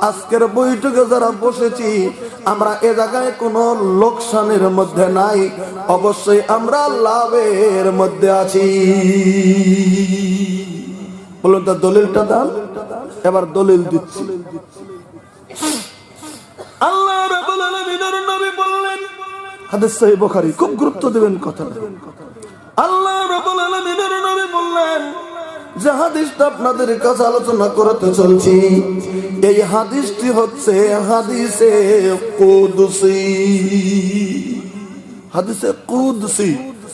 আজকের বৈঠকে যারা বসেছি, আমরা এ জায়গায় কোনো লোকসানের মধ্যে নাই। অবশ্যই আমরা লাভের মধ্যে আছি। বলুন তো, দলিলটা দান। এবার দলিল দিচ্ছি। খুব গুরুত্ব দিবেন কথাটা। আল্লাহ বললেন যে হাদিসটা আপনাদের কাছে আলোচনা করতে চলছি, এই হাদিসটি হচ্ছে হাদিসে কুদসি। হাদিসে কুদসি।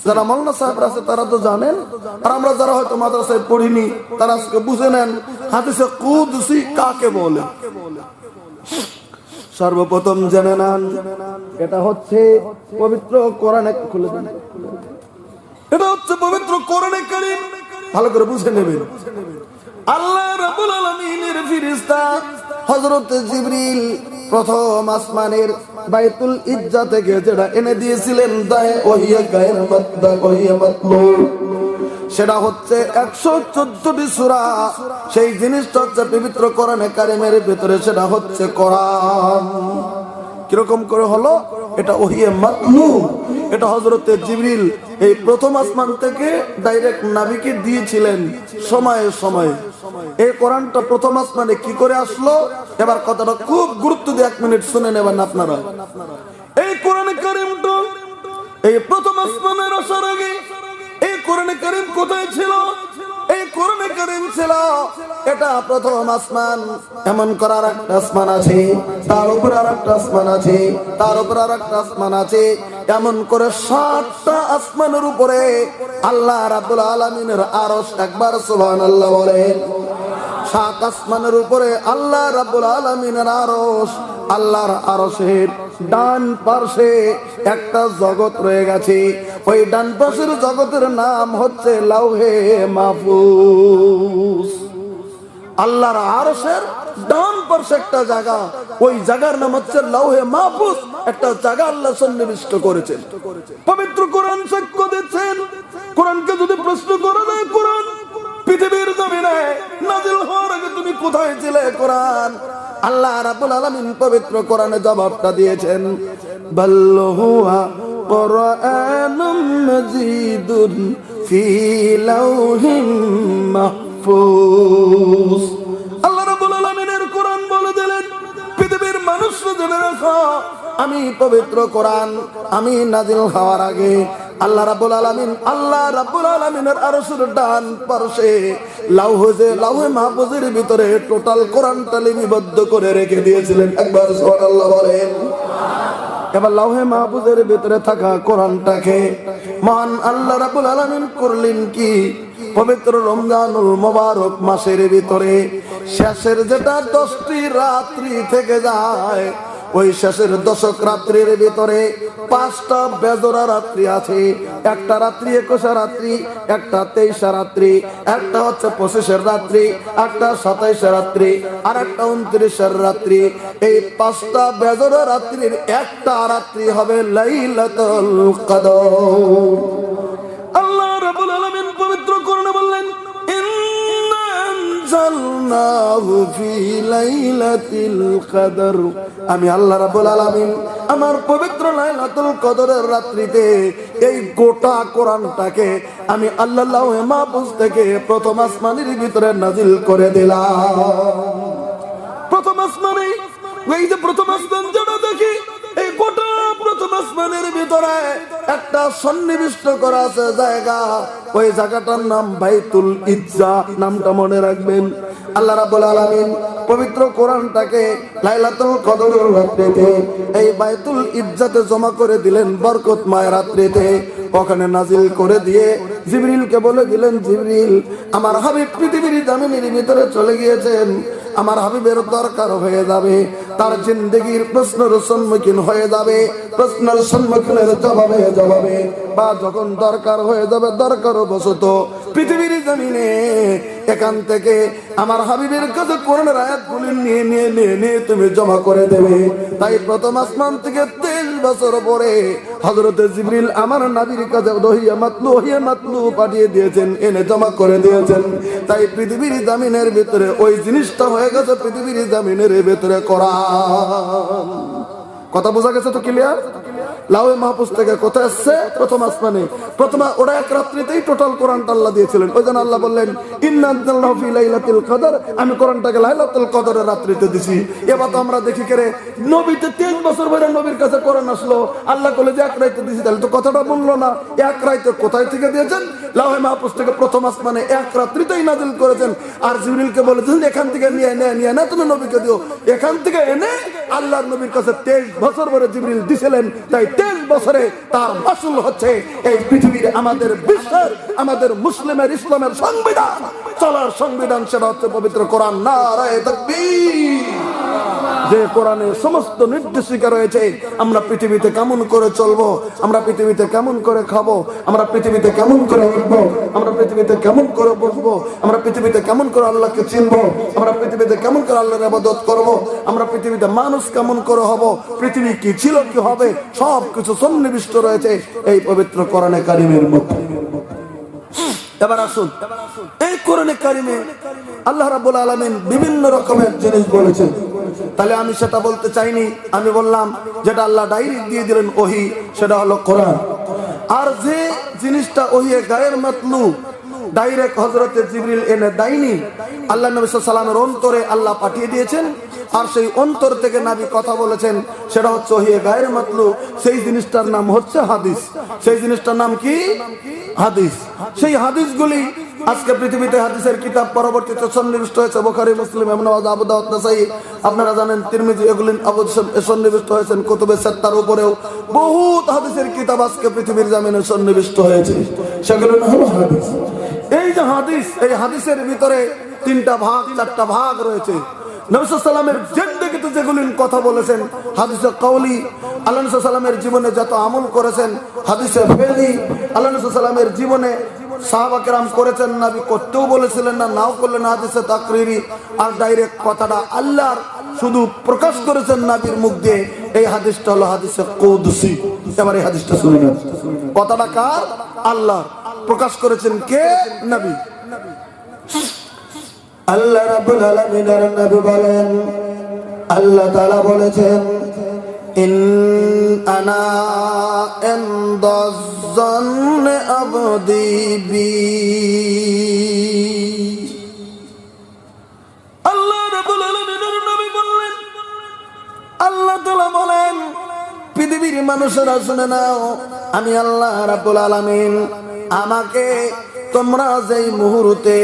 যারা মাল্লা সাহেব আছে তারা তো জানেন, আর আমরা যারা হয়তো মাদ্রাসায় পড়িনি, তারা আজকে বুঝে নেন হাদিসে কুদসি কাকে বলে। সর্বপ্রথম জেনে নেন, এটা হচ্ছে পবিত্র কোরআনে খুলে দেন। এটা হচ্ছে পবিত্র কোরআনে কারীম। ভালো করে বুঝে নেবেন। আল্লাহ রাব্বুল আলামিনের ফেরেশতা হযরত জিবরিল প্রথম আসমানের বাইতুল ইজ্জা থেকে যেটা এনে দিয়েছিলেন দায়ে ওহিয়া গায়ের মাদ্দা, ওহিয়া মাতলু সেটা হচ্ছে একশো চোদ্দটি সুরা। সেই জিনিসটা হচ্ছে পবিত্র কোরআনে কারিমের ভিতরে সেটা হচ্ছে কোরআন। কীরকম করে হলো? এটা ওহিয়ে মাতলু এটা হজরতে জিবরিল এই প্রথম আসমান থেকে ডাইরেক্ট নাবিকে দিয়েছিলেন সময়ে সময়ে। এই কোরআনটা প্রথম আসমানে কি করে আসলো? এবার কথাটা খুব গুরুত্ব দিয়ে এক মিনিট শুনে নেবেন আপনারা। এই কোরআনে কারিমটা এই প্রথম আসমানের আসার আগে এই কোরআনে কারিম কোথায় ছিল? কোরআনে কারিম ছিল। এটা প্রথম আসমান। এমন করার একটা আসমান আছে, তার উপর আর একটা আসমান আছে, তার উপর আর একটা আসমান আছে। এমন করে সাতটা আসমানের উপরে আল্লাহ রাব্বুল আলামিনের আরশ একবার সুবহানাল্লাহ বলেন। সাত আসমানের উপরে আল্লাহ রাব্বুল আলামিনের আরশ, আল্লাহর আরশের ডান পার্শ্বে একটা জগৎ রয়ে গেছে। ওই ডান পাশের জগতের নাম হচ্ছে লাউহে মাহফুজ। আল্লাহর আরশের ডান পার্শ্বে একটা জায়গা, ওই জায়গার নাম হচ্ছে লাউহে মাহফুজ। একটা জায়গা আল্লাহ সন্নিবিষ্ট করেছেন। পবিত্র কোরআন সাক্ষ্য দিচ্ছেন। কোরআনকে যদি প্রশ্ন করা যায় কোরআন, পৃথিবীর জমিনে নাজিল হওয়ার আগে তুমি কোথায় ছিলে কোরআন? আল্লাহ রাব্বুল আলামিন পবিত্র কোরআনে জবাবটা দিয়েছেন বাল্লুহুয়া বলে দিলেন, পৃথিবীর মানুষরা জেনে রাখো, আমি পবিত্র কোরআন, আমি নাজিল হওয়ার আগে আল্লাহ রাব্বুল আলামিন, আল্লাহ রাব্বুল আলামিনের আরশের ডান পাশে লাউহে লাউহে মাহফুজের ভিতরে টোটাল কোরআনটা লিপিবদ্ধ করে রেখে দিয়েছিলেন। একবার বলেন। এবার লাউহে মাহফুজের ভিতরে থাকা কোরআনটাকে মহান আল্লাহ রাবুল আলমিন করলেন কি? পবিত্র রমজানুল মোবারক মাসের ভিতরে শেষের যেটা দশটি রাত্রি থেকে যায় ওই শেষের দশক রাত্রির ভিতরে পাঁচটা বেজরা রাত্রি আছে। একটা রাত্রি, একুশে রাত্রি, একটা তেইশে রাত্রি, একটা হচ্ছে পঁচিশের রাত্রি, একটা সাতাইশে রাত্রি, আর একটা উনত্রিশের রাত্রি। এই পাঁচটা বেজরা রাত্রির একটা রাত্রি হবে লাইলাতুল কদর। আল্লাহ রাব্বুল আলামিন পবিত্র আমি আল্লাহ রাব্বুল আলামিন আমার পবিত্র লাইলাতুল কদরের রাত্রিতে এই গোটা কোরআনটাকে আমি আল্লাহ মাহফুজ থেকে প্রথম আসমানের ভিতরে নাজিল করে দিলাম। প্রথম আসমানে, এই যে প্রথম আসমান যেটা দেখি আসমানের ভিতরে একটা সন্নিবিষ্ট করা আছে জায়গা। ওই জায়গাটার নাম বাইতুল ইজ্জা নামটা মনে রাখবেন। আল্লাহ রাব্বুল আলামিন পবিত্র কোরআনটাকে লাইলাতুল কদরের রাত্রিতে, এই বাইতুল ইজ্জাতে জমা করে দিলেন বরকতময় রাত্রিতে। ওখানে নাজিল করে দিয়ে জিবরিলকে বলে দিলেন, জিবরিল, আমার হাবিব পৃথিবীর জামিনের ভিতরে চলে গিয়েছেন। আমার হাবিবের দরকার হয়ে যাবে। তার জিন্দগির প্রশ্নের সম্মুখীন হয়ে যাবে। প্রশ্নের সম্মুখীনের জবাবে জবাবে। বা যখন দরকার হয়ে যাবে দরকার বসত। পৃথিবীর জমিনে এখান থেকে আমার হাবিবের কাছে করোনার আয়াতগুলি নিয়ে নিয়ে নিয়ে নিয়ে তুমি জমা করে দেবে। তাই প্রথম আসমান থেকে তেইশ বছর পরে হজরত জিবরিল আমার নাবির কাছে দহিয়া মাতলু হইয়া মাতলু পাঠিয়ে দিয়েছেন, এনে জমা করে দিয়েছেন। তাই পৃথিবীর জামিনের ভিতরে ওই জিনিসটা হয়ে গেছে পৃথিবীর জামিনের ভিতরে করা। কথা বোঝা গেছে তো ক্লিয়ার লাউয়ে মাহফুজ থেকে কোথায় আসছে প্রথম আসমানে। প্রথম ওরা এক রাত্রিতেই টোটাল কোরআনটা আল্লাহ দিয়েছিলেন। ওই জন্য আল্লাহ বললেন ফি কদর আমি কোরআনটাকে লাইলাতুল কদরের রাত্রিতে দিছি। এবার তো আমরা দেখি করে, নবীতে তিন বছর ধরে নবীর কাছে কোরআন আসলো। আল্লাহ বলে যে, এক রাইতে দিছি তাহলে তো কথাটা বলল না। এক রাইতে কোথায় থেকে দিয়েছেন? লাউয়ে মাহফুজ থেকে প্রথম আসমানে এক রাত্রিতেই নাজিল করেছেন। আর জিবরিলকে বলেছেন এখান থেকে নিয়ে নিয়ে নিয়ে না, তুমি নবীকে দিও। এখান থেকে এনে আল্লাহর নবীর কাছে তেইশ বছর পরে জিবরিল দিছিলেন, তাই তেইশ বছরে তার মাসুল হচ্ছে এই পৃথিবীর আমাদের বিশ্বের, আমাদের মুসলিমের ইসলামের সংবিধান। চলার সংবিধান সেটা হচ্ছে পবিত্র কোরআন। নারায় তাকবীর। যে কোরআনে সমস্ত নির্দেশিকা রয়েছে, আমরা পৃথিবীতে কেমন করে চলবো, আমরা পৃথিবীতে কেমন করে খাব, আমরা পৃথিবীতে কেমন করে উঠবো, আমরা পৃথিবীতে কেমন করে বসবো, আমরা পৃথিবীতে কেমন করে আল্লাহকে চিনবো, আমরা পৃথিবীতে কেমন করে আল্লাহর আবাদত করব, আমরা পৃথিবীতে মানুষ কেমন করে হব, পৃথিবী কি ছিল, কি হবে সব কিছু সন্নিবিষ্ট রয়েছে এই পবিত্র কোরআনে কারিমের মধ্যে। এবার আসুন, এই কোরআনে কারিমে আল্লাহ রাব্বুল আলামিন বিভিন্ন রকমের জিনিস বলেছেন। তাহলে আমি সেটা বলতে চাইনি। আমি বললাম, যেটা আল্লাহ ডাইরেক্ট দিয়ে দিলেন ওহি, সেটা হলো কোরআন। আর যে জিনিসটা ওহিয়ে গায়ের মাতলু ডাইরেক্ট হজরতে জিবরিল এনে দেয়নি, আল্লাহ নবী সাল্লামের অন্তরে আল্লাহ পাঠিয়ে দিয়েছেন। আর সেই অন্তর থেকে নাবি কথা বলেছেন, সেটা হচ্ছে ওহিয়ে গায়ের মাতলু। সেই জিনিসটার নাম হচ্ছে হাদিস। সেই জিনিসটার নাম কি? হাদিস। সেই হাদিসগুলি আজকে পৃথিবীতে হাদিসের কিতাব পরবর্তীতে সন্নিবিষ্ট হয়েছে, বোখারি, মুসলিম এমন আপনারা জানেন তিরমিজি এগুলি সন্নিবিষ্ট হয়েছেন, কুতুবে সাত্তার উপরেও বহুত হাদিসের কিতাব আজকে পৃথিবীর জামিনে সন্নিবিষ্ট হয়েছে। সেগুলো এই যে হাদিস, এই হাদিসের ভিতরে তিনটা ভাগ, চারটা ভাগ রয়েছে। নবিসাল্লামের জেন্দেগিতে যেগুলি কথা বলেছেন, হাদিসে কৌলি আল্লাহ সাল্লামের জীবনে যত আমল করেছেন, হাদিসে ফেলি, আল্লাহ সাল্লামের জীবনে সাহাবাকেরাম করেছেন, নাবি করতেও বলেছিলেন না, নাও করলেন হাদিসে তাকরিরি। আর ডাইরেক্ট কথাটা আল্লাহর শুধু প্রকাশ করেছেন নাবির মুখ দিয়ে, এই হাদিসটা হলো হাদিসে কৌদুসি। এবার এই হাদিসটা শুনে নেন। কথাটা কার? আল্লাহ প্রকাশ করেছেন কে? নবী। আল্লাহ রাব্বুল আলামিনের নবী বলেন, আল্লাহ তাআলা বলেছেন ইন আনা ইনদাজ্জান আবদি বি আল্লাহ পৃথিবীর মানুষেরা শুনে নাও, আমি আল্লাহ রাব্বুল আলামিন, আমাকে তোমরা যেই মুহূর্তে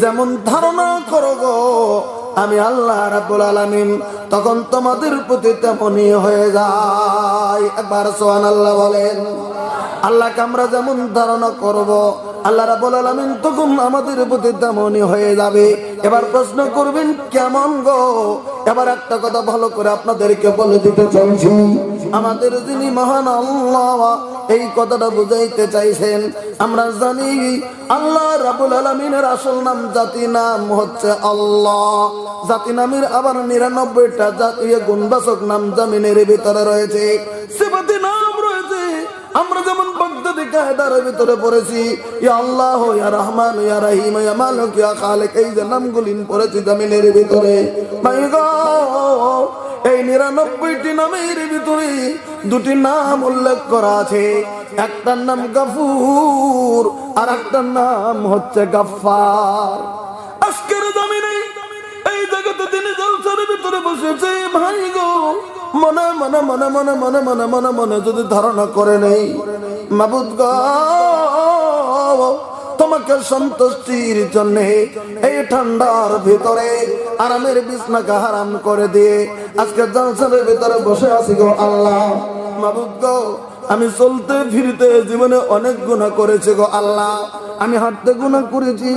যেমন ধারণা করো গো আমি আল্লাহ রাবুল আলমিন, তখন তোমাদের প্রতি তেমনই হয়ে যায় একবার সোহান আল্লাহ বলেন, আল্লাহকে আমরা যেমন ধারণা করব, আল্লাহ রাবুল আলমিন তখন আমাদের প্রতি তেমনই হয়ে যাবে। এবার প্রশ্ন করবেন, কেমন গো? এবার একটা কথা ভালো করে আপনাদেরকে বলে দিতে চাইছি। আমাদের যিনি মহান আল্লাহ, এই কথাটা বুঝাইতে চাইছেন, আমরা জানি আল্লাহ রাবুল আলমিনের আসল নাম, জাতি নাম হচ্ছে আল্লাহ। জাতি নামের আবার নিরানব্বইটা জাতীয় গুণবাচক নাম জামিনের ভিতরে রয়েছে। নাম রয়েছে। আমরা যেমন কায়দার ভিতরে পড়েছি। ইয়া আল্লাহ, ইয়া রহমান, ইয়া রহিম, ইয়া মালিক, ইয়া খালিক, এই যে নামগুলি পড়েছি জামিনের ভিতরে। মাই এই নিরানব্বইটি নামের ভিতরে দুটি নাম উল্লেখ করা আছে। একটার নাম গাফুর, আর একটার নাম হচ্ছে গাফার আজকের জমিনে এই জগতে তিনি জলসার ভিতরে বসেছে, ভাই গো। মনে মনে মনে মনে মনে মনে মনে মনে যদি ধারণা করে নেই মাবুদ গো, তোমাকে সন্তুষ্টির জন্য এই ঠান্ডার ভিতরে আরামের বিছনাকে হারাম করে দিয়ে আজকে জলসার ভিতরে বসে আছি গো আল্লাহ। মাবুদ গো, আমি চলতে ফিরতে জীবনে অনেক গুণা করেছি গো আল্লাহ। আমি হাঁটতে গুণা করেছি,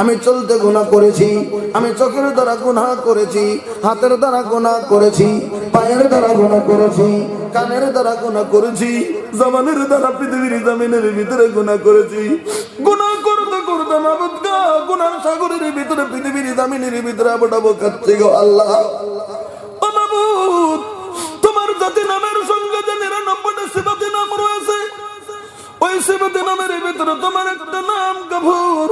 আমি চলতে গুণা করেছি, আমি চোখের দ্বারা গুণা করেছি, হাতের দ্বারা গুণা করেছি, পায়ের দ্বারা গুণা করেছি, কানের দ্বারা গুণা করেছি জমানের দ্বারা পৃথিবীর জামিনের ভিতরে গুণা করেছি। গুণা করতে করতে গুণার সাগরের ভিতরে, পৃথিবীর জামিনের ভিতরে আবটাবো কাচ্ছে গো আল্লাহ। তোমার জাতি নামের সঙ্গে যে নিরানব্বইটা সিবাতি নাম রয়েছে, ওই সিবাতি নামের ভিতরে তোমার একটা নাম গফুর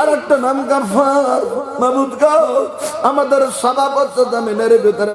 আর একটা নাম গাফার। মাবুদ গাও আমাদের সভাপত্য জামিনের ভিতরে